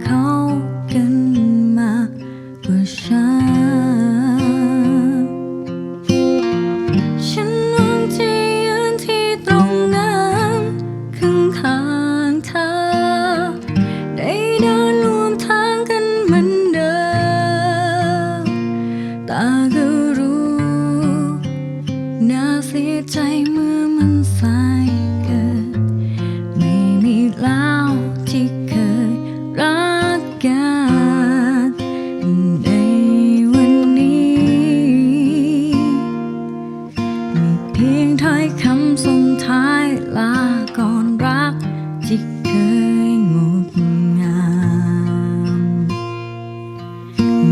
ที่ ท้ายลาก่อนรักที่เคยงดงาม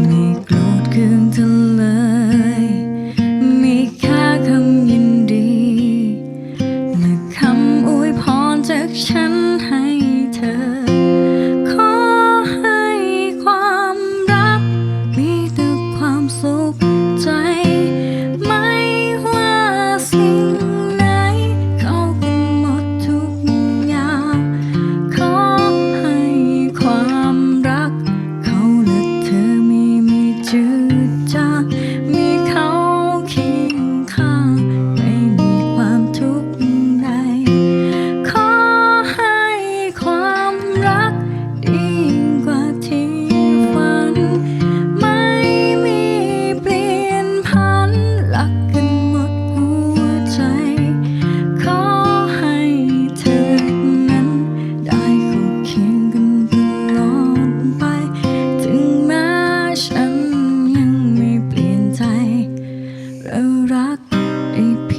ไม่โกรธเคืองเธอเลย AP.